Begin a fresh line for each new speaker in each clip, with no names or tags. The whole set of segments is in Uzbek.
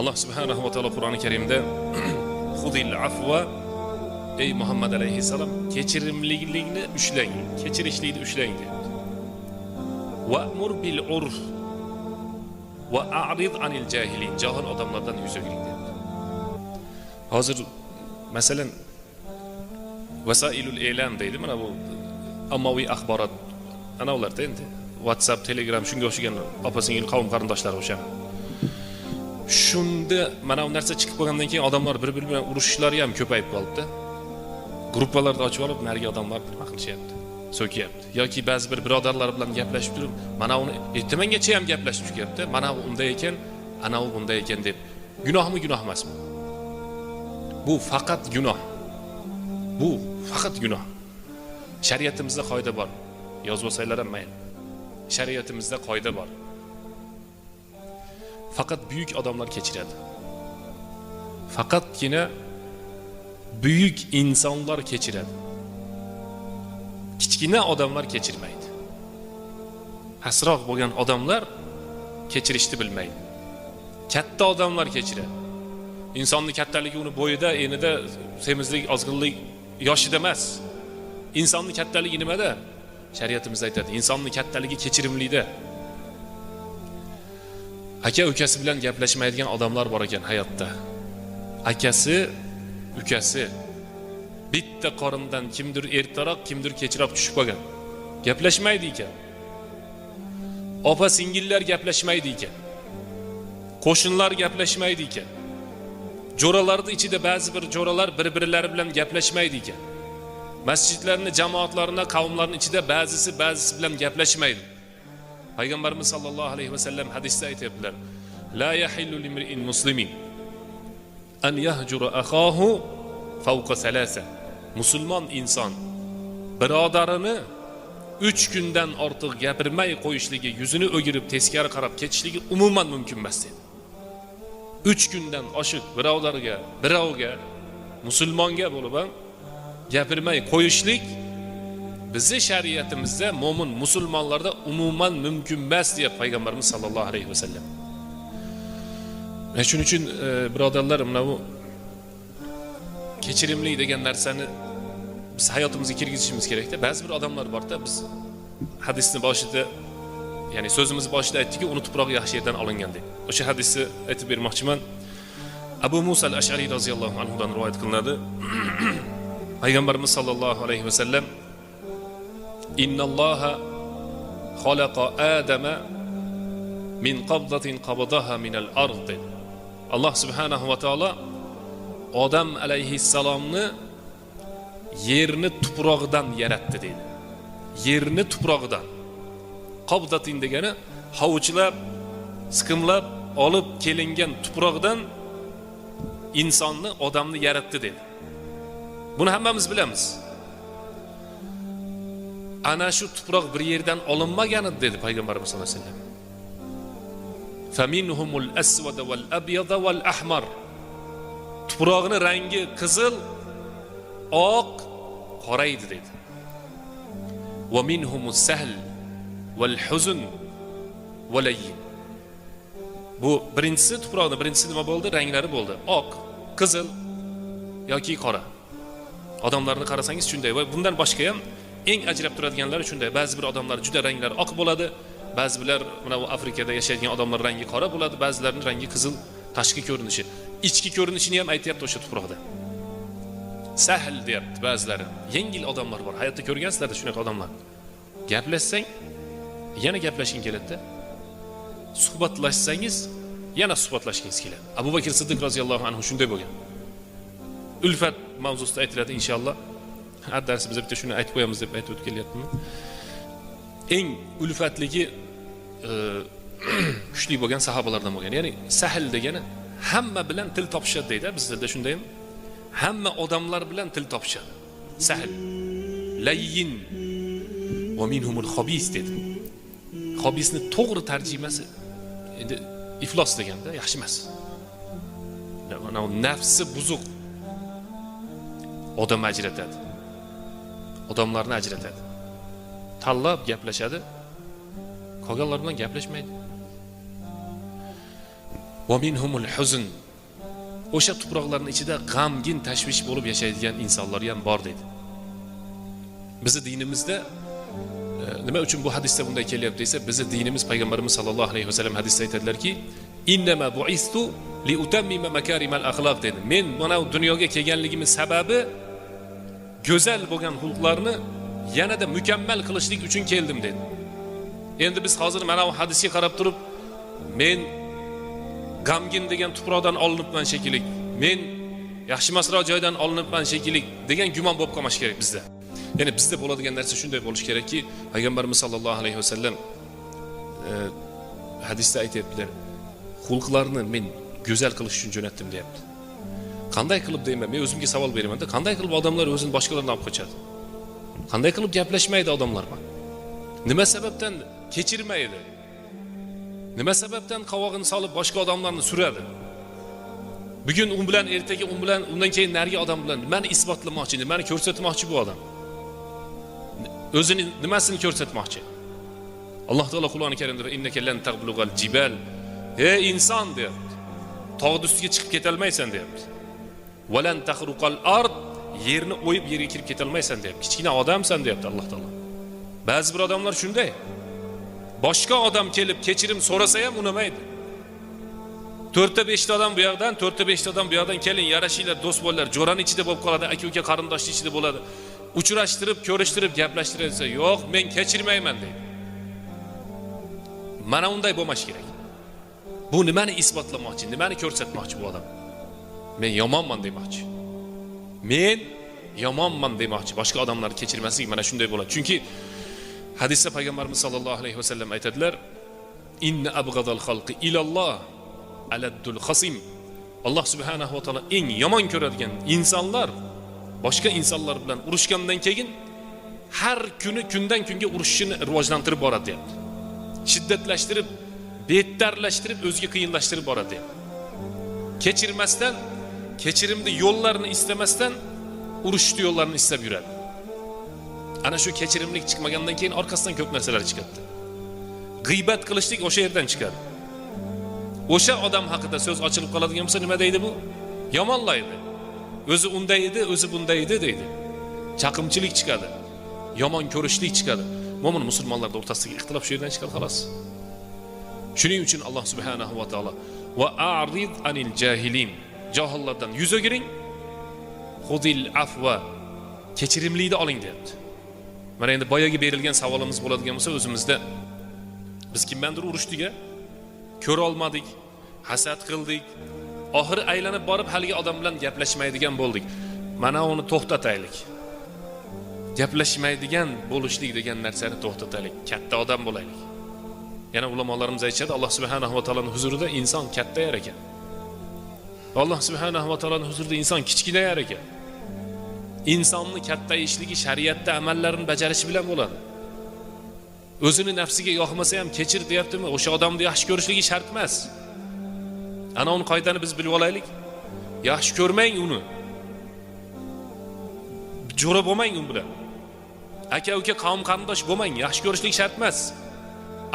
alloh subhanahu va taolo qur'oni karimda hudil afva ey muhammad alayhissalom kechirimlilikni ushlang kechirishlikni ushlang deyapti va'mur bil urf va a'rid anil jahilin johil odamlardan yuz o'giring deyapti hozir masalan vasailul e'lam deydi mana bu ommaviy axborot ana ularda endi whatsapp telegram shunga o'xshagan opa singil qavm qarindoshlar o'sha shunda mana bu narsa chiqib qolgandan keyin odamlar bir biri bilan urushishlari ham ko'payib qolibdi. Gruppalarni ochib olib narigi odamlar nima qilishyapti? So'kyapti yoki ba'zi bir birodarlar bilan gaplashib turib mana uni ertamangacha ham gaplashib chiqyapti mana u unday ekan anavi bunday ekan deb. Gunohmi gunoh emasmi? Bu faqat gunoh. Bu faqat gunoh. Shariatimizda qoida bor. Yozib olsanglar ham mayli shariatimizda qoida bor. Faqat buyuk odamlar kechiradi. Faqatgina buyuk insonlar kechiradi. Kichkina odamlar kechirmaydi. Pastroq bo'lgan odamlar kechirishni bilmaydi. Katta odamlar kechiradi. Insonni kattaligi uni bo'yida enida semizlik ozg'inlik yoshida emas. Insonni kattaligi nimada? Shariatimiz aytadi insonni kattaligi kechirimlikda aka ukasi bilan gaplashmaydigan odamlar bor ekan hayotda. Akasi ukasi. Bitta qorindan kimdir ertaroq kimdir kechroq tushib qolgan. Gaplashmaydi ekan. Opa singillar gaplashmaydi ekan. Qo'shnilar gaplashmaydi ekan. Jo'ralarni ichida ba'zi bir jo'ralar bir birlari bilan gaplashmaydi ekan. Masjidlarni jamoatlarni qavmlarni ichida ba'zisi ba'zisi bilan gaplashmaydi. Payg'ambarimiz sollallohu alayhi vasallam hadisda aytyaptilar. La yahillu limri'in muslimin an yahjura akhahu fawqa salasa musulmon inson birodarini uch kundan ortiq gapirmay qo'yishligi yuzini o'girib teskari qarab ketishligi umuman mumkin emas dedi. Uch kundan oshiq birodarga birovga musulmonga bo'lib ham gapirmay qo'yishlik bizni shariatimizda mo'min musulmonlarda umuman mumkin emas deyapti payg'ambarimiz sollallohu alayhi vasallam shuning uchun e, birodarlar mana bu kechirimli degan narsani biz hayotimizga kirgizishimiz kerakda. Ba'zi bir odamlar borda biz hadisni boshida ya'ni so'zimiz boshida aytdikki uni tuproq yaxshi yerdan olingan deb. O'sha hadisni aytib bermoqchiman. Abu musa al ashariy roziyallohu anhudan rivoyat qilinadi. Payg'ambarimiz sollallohu alayhi vasallam innalloha xalaqa adama min qabdatin qabdaha min al ard alloh subhanahu va taolo odam alayhissalomni yerni tuprog'idan yaratdi deydi yerni tuprog'idan qabdatin degani hovuchlab siqimlab olib kelingan tuproqdan insonni odamni yaratdi dedi. Buni hammamiz bilamiz. Ana shu tuproq bir yerdan olinmagan edi dedi payg'ambarimiz sallallohu alayhi vasallam. Faminhumul aswada val abyada val ahmar. Tuprog'ini rangi qizil oq qora edi dedi. Va minhumus sahl val huzn valayyin bu birinchisi tuproqni birinchisi nima bo'ldi? Ranglari bo'ldi. Oq qizil yoki qora. Odamlarni qarasangiz shunday va bundan boshqa ham eng ajrab turadiganlari shunday. Ba'zi bir odamlar juda ranglari oq bo'ladi ba'zi birlar mana bu afrikada yashaydigan odamlar rangi qora bo'ladi ba'zilarini rangi qizil tashqi ko'rinishi. Ichki ko'rinishini ham aytyapti o'sha tuproqda sahl deyapti ba'zilari. Yengil odamlar bor. Hayotda ko'rgansizlarda shunaqa odamlar. Gaplashsang yana gaplashging keladida. Suhbatlashsangiz yana suhbatlashgingiz keladi. Abu bakr siddiq roziyallohu anhu shunday bo'lgan. Ulfat mavzusida aytiladi inshaalloh. Har darsimizda bitta shuni aytib qo'yamiz deb aytib o'tib kelyapman eng ulfatligi e, kuchli bo'lgan sahobalardan bo'lgan. Ya'ni sahl degani hamma bilan til topishadi deydi biz tilda shundaymi? Hamma odamlar bilan til topishadi. Sahl. Layyin va minhumul hobis dedi. Hobisni to'g'ri tarjimasi endi iflos deganda yaxshi emas. Mana nafsi buzuq. Odam ajratadi. Odamlarni ajratadi. Tanlab gaplashadi. Qolganlar bilan gaplashmaydi. Huzn. O'sha tuproqlarning ichida g'amgin tashvish bo'lib yashaydigan insonlar ham bor dedi. Bizni dinimizda e, nima uchun bu hadisda bunday kelyapti desa bizni dinimiz payg'ambarimiz sollallohu alayhi vasallam hadisda aytadilarki innama buistu li utammima makarimal axloq dedi. Men mana dunyoga kelganligimiz sababi go'zal bo'lgan xulqlarni yanada mukammal qilishlik uchun keldim dedi. Endi biz hozir mana bu hadisga qarab turib men g'amgin degan tuproqdan olinibman shekilli men yaxshimasroq joydan olinibman shekilli degan gumon bo'lib qolmashi kerak bizda ya'ni bizda bo'ladigan narsa shunday bo'lishi kerakki payg'ambarimiz sollallohu alayhi vasallam e, hadisda aytyaptilar xulqlarni men go'zal qilish uchun jo'natdim deyapti qanday qilib deyman men o'zimga savol beramanda qanday qilib odamlar o'zini boshqalardan olib qochadi qanday qilib gaplashmaydi odamlar nima sababdan kechirmaydi nima sababdan qovog'ini solib boshqa odamlarni suradi bugun u bilan ertaga u bilan undan keyin narigi odam bilan nimani isbotlamoqchi nimani ko'rsatmoqchi bu odam o'zini nimasini ko'rsatmoqchi alloh taolo qur'oni karimda innaka lan tablug'al jibal ey inson deyapti tog'ni ustiga chiqib ketolmaysan deyapti valan tahruqal ard yerni o'yib yerga kirib ketolmaysan deyapti. Kichkina odamsan deyapti alloh taolo. Ba'zi bir odamlar shunday. Boshqa odam kelib kechirim so'rasa ham unamaydi. To'rtta beshta odam bu yoqdan to'rtta beshta odam bu yoqdan keling yarashinglar do'st bo'linglar jo'rani ichida bo'lib qoladi aka uka qarindoshni ichida bo'ladi. Uchrashtirib ko'rishtirib gaplashtirib desa yo'q men kechirmayman deydi. Mana unday bo'lmashi kerak. Bu nimani isbotlamoqchi nimani ko'rsatmoqchi bu odam? Men yomonman demoqchi men yomonman demoqchi boshqa odamlarni kechirmaslik mana shunday bo'ladi chunki hadisda payg'ambarimiz sollallohu alayhi vasallam aytadilar inna abg'adal xalqi ilalloh aladdul xasim alloh subhanahu va taolo eng yomon ko'radigan insonlar boshqa insonlar bilan urushgandan keyin har kuni kundan kunga urushishini rivojlantirib boradi deyapti. Shiddatlashtirib bettarlashtirib o'ziga qiyinlashtirib boradi deyapti. Kechirmasdan kechirimni yo'llarini istamasdan urushni yo'llarini istab yuradi ana shu kechirimlik chiqmagandan keyin orqasidan ko'p narsalar chiqadi g'iybat qilishlik o'sha yerdan chiqadi o'sha odam haqida so'z ochilib qoladigan bo'lsa nima deydi bu? Yomonlaydi o'zi unday edi o'zi bunday edi deydi. Chaqimchilik chiqadi yomon ko'rishlik chiqadi mo'min musulmonlarni o'rtasidagi ixtilof shu yerdan chiqadi xolos shuning uchun alloh subhanahu va taolo va arid anil jahilin johillardan yuz o'giring hudil afva kechirimlikni oling deyapti. Mana endi boyagi berilgan savolimiz bo'ladigan bo'lsa o'zimizda biz kimdandir urushdik a ko'rolmadik hasad qildik oxiri aylanib borib haligi odam bilan gaplashmaydigan bo'ldik. Mana uni to'xtataylik. Gaplashmaydigan bo'lishlik degan narsani to'xtataylik. Katta odam bo'laylik. Yana ulamolarimiz aytishadi alloh subhanahu va taoloni huzurida inson katta yar ekan. Alloh subhanahu va taoloni huzurida inson kichkina yar ekan insonni kattayishligi shariatda amallarni bajarishi bilan bo'ladi o'zini nafsiga yoqmasa ham kechir deyaptimi o'sha odamni yaxshi ko'rishligi shart emas ana uni qoidani biz bilib olaylik? Yaxshi ko'rmang uni. Jo'ra bo'lmang u bilan. Aka uka qavm qarindosh bo'lmang yaxshi ko'rishlik shart emas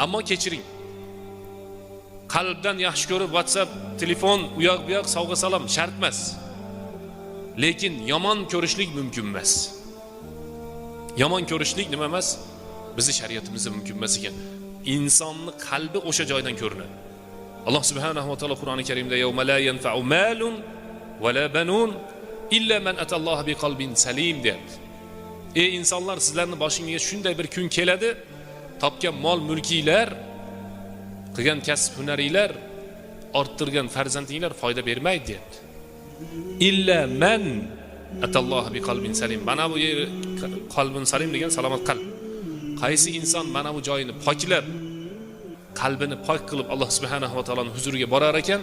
ammo kechiring. Qalbdan yaxshi ko'rib whatsapp telefon u yoq bu yoq sovg'a salom shart emas. Lekin yomon ko'rishlik mumkin emas. Yomon ko'rishlik nima emas? Bizni shariatimizda mumkin emas ekan. Insonni qalbi o'sha joydan ko'rinadi. Alloh subhanahu va taolo qur'oni karimda yawma la yanfa'u malun va la banun illa man atalloha biqalbin salim deyapti. Ey insonlar sizlarni boshingizga shunday bir kun keladi topgan mol mulkinglar qilgan kasb hunaringlar orttirgan farzandinglar foyda bermaydi deyapti. Illa man atalloh bi qalbin salim. Mana bu yer qalbin salim degan salomat qalb. Qaysi inson mana bu joyini poklab qalbini pok qilib alloh subhanahu va taoloni huzuriga borar ekan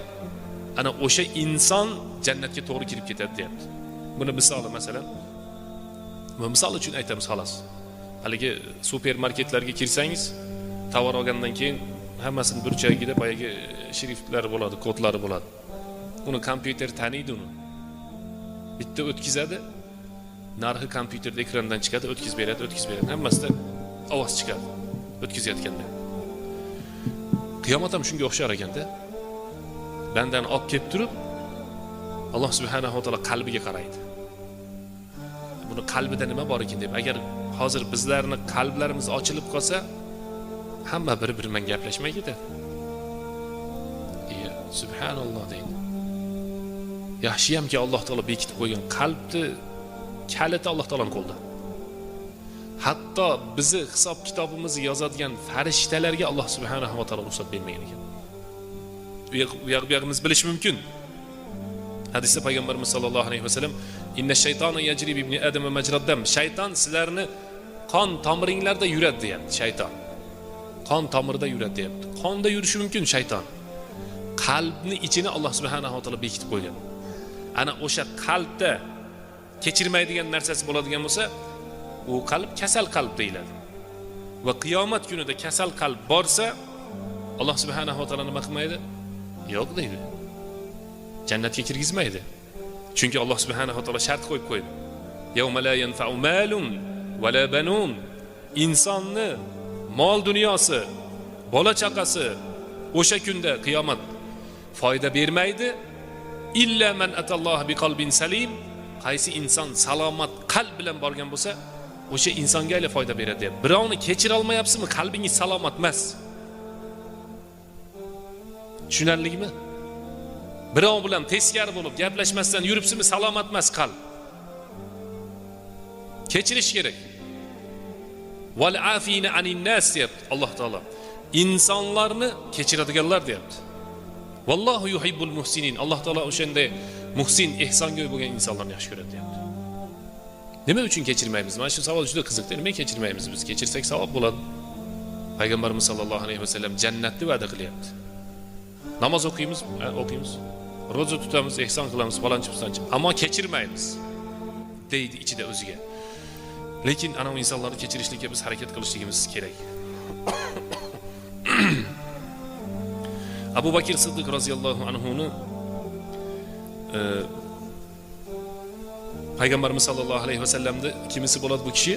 ana o'sha inson jannatga to'g'ri kirib ketadi deyapti. Buni misoli masalan misol uchun aytamiz xolos. Haligi supermarketlarga kirsangiz tovar olgandan keyin hammasini burchagida boyagi e, shriftlar bo'ladi kodlari bo'ladi. Uni kompyuter taniydi uni. Bitta o'tkazadi narxi kompyuterda ekrandan chiqadi o'tkazib beradi o'tkazib beradi. Hammasida ovoz chiqadi o'tkazayotganda. Qiyomat ham shunga o'xshar ekanda. Bandani olib kelib turib alloh subhanahu va taolo qalbiga qaraydi. Buni qalbida nima bor ekan deb agar hozir bizlarni qalblarimiz ochilib qolsa hamma bir biri bilan gaplashmaydi ketadi. Iya subhanalloh deydi. Yaxshiyamki alloh taolo bekitib qo'ygan qalbni kaliti alloh taoloni qo'lida. Hatto bizni hisob kitobimizni yozadigan farishtalarga alloh subhanahu va taolo ruxsat bermagan ekan. U yoq bu yoq biz yog'imiz bilish mumkin. Hadisda payg'ambarimiz sollallohu alayhi vasallam inna shaytonu yajri ibn adam majraddam shayton sizlarni qon tomiringlarda yuradi deyapti shayton. Qon tomirida yuradi deyapti qonda yurishi mumkin shayton. Qalbni ichini alloh subhanahu va taolo bekitib qo'ygan. Ana o'sha qalbda kechirmaydigan narsasi bo'ladigan bo'lsa u qalb kasal qalb deyiladi. Va qiyomat kunida kasal qalb borsa alloh subhanahu va taolo nima qilmaydi? Yo'q deydi. Jannatga kirgizmaydi. Chunki alloh subhanahu va taolo shart qo'yib qo'ydi. Yawma la va insonni mol dunyosi bola chaqasi o'sha kunda qiyomat foyda bermaydi. Illa man atalloh biqalbin salim. Qaysi inson salomat qalb bilan borgan bo'lsa o'sha insonga insongagina foyda beradi deyapti birovni kechira olmayapsizmi qalbingiz salomat emas. Tushunarlimi birov bilan teskari bo'lib gaplashmasdan yuribsizmi? Salomat emas qalb. Kechirish kerak. Val afina anin nas deyapti alloh taolo. İnsonlarni kechiradiganlar deyapti. Vallohu yuhibbul muhsinin. Alloh taolo o'shanday muhsin ehsongo'y bo'lgan insonlarni yaxshi ko'radi deyapti. Nima uchun kechirmaymiz? Mana shu savol juda qiziqda. Nima kechirmaymiz biz? Kechirsak savob bo'ladi. Payg'ambarimiz sollallohu alayhi vasallam jannatni va'da qilyapti. Namoz o'qiymiz o'qiymiz. Ro'za tutamiz ehson qilamiz falonchi pistonchi ammo kechirmaymiz deydi ichida o'ziga lekin anavi insonlarni kechirishlikka biz harakat qilishligimiz kerak. Abu bakr siddiq roziyallohu anhuni e, payg'ambarimiz sollallohu alayhi vasallamni kimisi bo'ladi bu kishi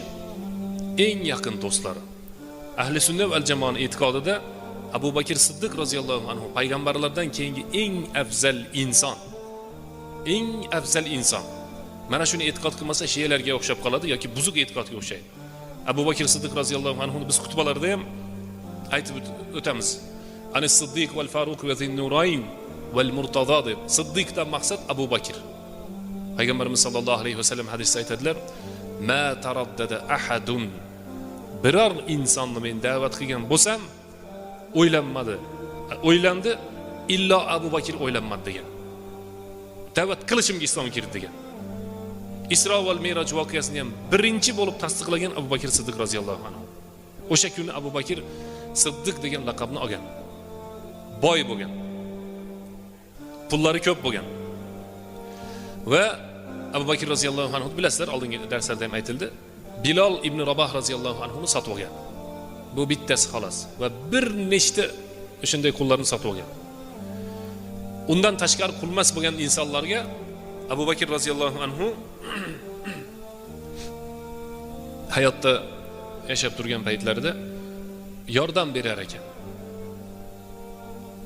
eng yaqin do'stlari ahli sunna va jamoani e'tiqodida abu bakr siddiq roziyallohu anhu payg'ambarlardan keyingi eng afzal inson eng afzal inson mana shuni e'tiqod qilmasa shiyalarga o'xshab qoladi yoki buzuq e'tiqodga o'xshaydi. Abu bakr siddiq roziyallohu anhuni biz xutbalarda ham aytib o'tamiz. Ani siddiq val faruq va zinnurayn val murtazo deb. Siddiqdan maqsad abu bakr. Payg'ambarimiz sollallohu alayhi vasallam hadisda aytadilar ma taraddada ahadun. Biror insonni men da'vat qilgan bo'lsam o'ylanmadi. O'ylandi illo abu bakr o'ylanmadi degan. Da'vat qilishimga islom kirdi degan. Isro va meroj voqeasini ham birinchi bo'lib tasdiqlagan abu bakr siddiq roziyallohu anhu. O'sha kuni abu bakr siddiq degan laqabni olgan. Boy bo'lgan. Pullari ko'p bo'lgan. Va abu bakr roziyallohu anhu bilasizlar oldingi darslarda ham aytildi bilol ibn roboh roziyallohu anhuni sotib olgan. Bu bittasi xolos va bir nechta o'shanday qullarni sotib olgan. Undan tashqari qulmas bo'lgan insonlarga abu bakr roziyallohu anhu hayotda yashab turgan paytlarida yordam berar ekan.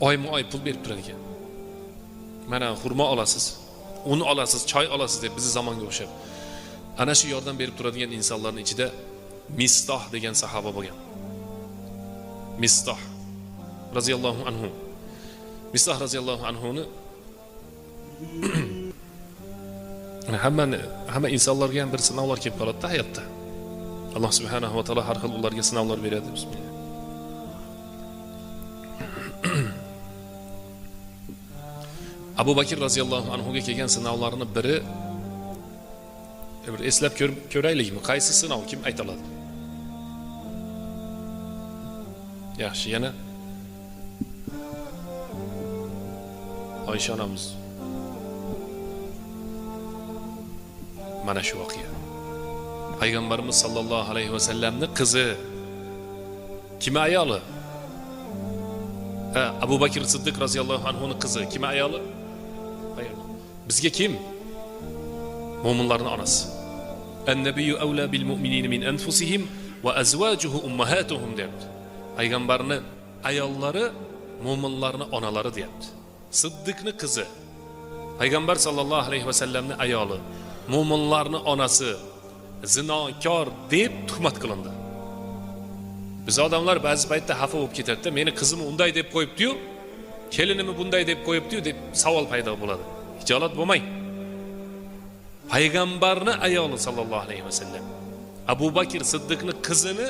Oyma oy pul berib turar ekan. Mana xurmo olasiz un olasiz choy olasiz deb bizni zamonga o'xshab ana shu yordam berib turadigan insonlarni ichida mistoh degan sahoba bo'lgan. Mistoh roziyallohu anhu. Mistoh roziyallohu anhuni hammani hamma insonlarga ham bir sinovlar kelib qoladida hayotda. Alloh subhanahu va taolo har xil ularga sinovlar beradi bismillah abu bakr roziyallohu anhuga kelgan sinovlarni biri bir eslab ko'raylikmi? Qaysi sinov? Kim ayta oladi? Yaxshi yana oysha onamiz. Mana shu voqea. Payg'ambarimiz sollallohu alayhi vasallamni qizi. Kim ayoli? Ha abu bakr siddiq roziyallohu anhuni qizi. Kim ayoli? Bizga kim? Mo'minlarni onasi. Annabiyu avla bil mu'minina min anfusihim va azvajuhu ummahatuhum deyapti. Payg'ambarni ayollari mo'minlarni onalari deyapti. Siddiqni qizi. Payg'ambar sollallohu alayhi vasallamni ayoli. Mo'minlarni onasi zinokor deb tuhmat qilindi. Biz odamlar ba'zi paytda xafa bo'lib ketadida meni qizim unday deb qo'yibdiyu kelinimni bunday deb qo'yibdiyu deb savol paydo bo'ladi. Hijolat bo'lmang. Payg'ambarni ayoli sollallohu alayhi vasallam abu bakr siddiqni qizini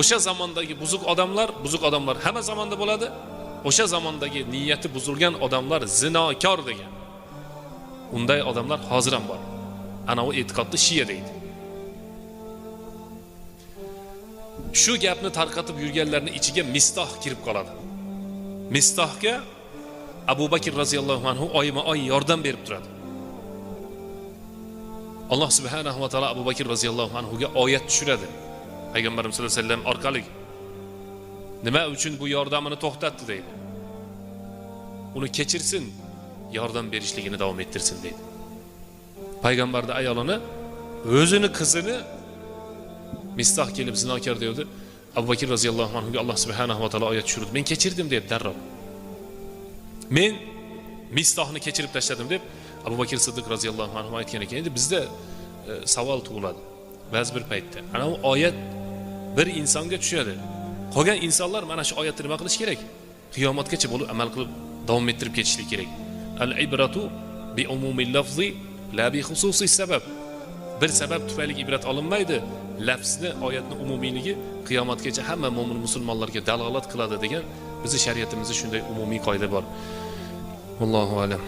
o'sha zamondagi buzuq odamlar buzuq odamlar hamma zamonda bo'ladi o'sha zamondagi niyati buzilgan odamlar zinokor degan. Unday odamlar hozir ham bor. Ana u e'tiqodni shiya deydi. Shu gapni tarqatib yurganlarni ichiga mistoh kirib qoladi. Mistohga abu bakr roziyallohu anhu oyma oy yordam berib turadi. Alloh subhanahu va taolo abu bakr roziyallohu anhuga oyat tushiradi. Payg'ambarimiz sallallohu alayhi vasallam orqali nima uchun bu yordamini to'xtatdi? deydi. Uni kechirsin yordam berishligini davom ettirsin deydi payg'ambarni ayolini o'zini qizini mistoh kelib zinokor devdi abu bakr roziyallohu anhuga alloh subhanahu va taolo oyat tushirdi men kechirdim deb darrov men mistohni kechirib tashladim deb abu bakr siddiq roziyallohu anhu aytgan ekan endi bizda e, savol tug'iladi ba'zi bir paytda. Ana u oyat bir insonga tushadi. Qolgan insonlar mana shu oyatni nima qilish kerak? Qiyomatgacha bo'lib amal qilib davom ettirib ketishlik kerak al ibratu bi umumil lafzi la bi xususiy sabab bir sabab tufayli ibrat olinmaydi. Lafzni oyatni umumiyligi qiyomatgacha hamma mo'min musulmonlarga dalolat qiladi degan bizni shariatimizda shunday umumiy qoida bor. Allohu alam.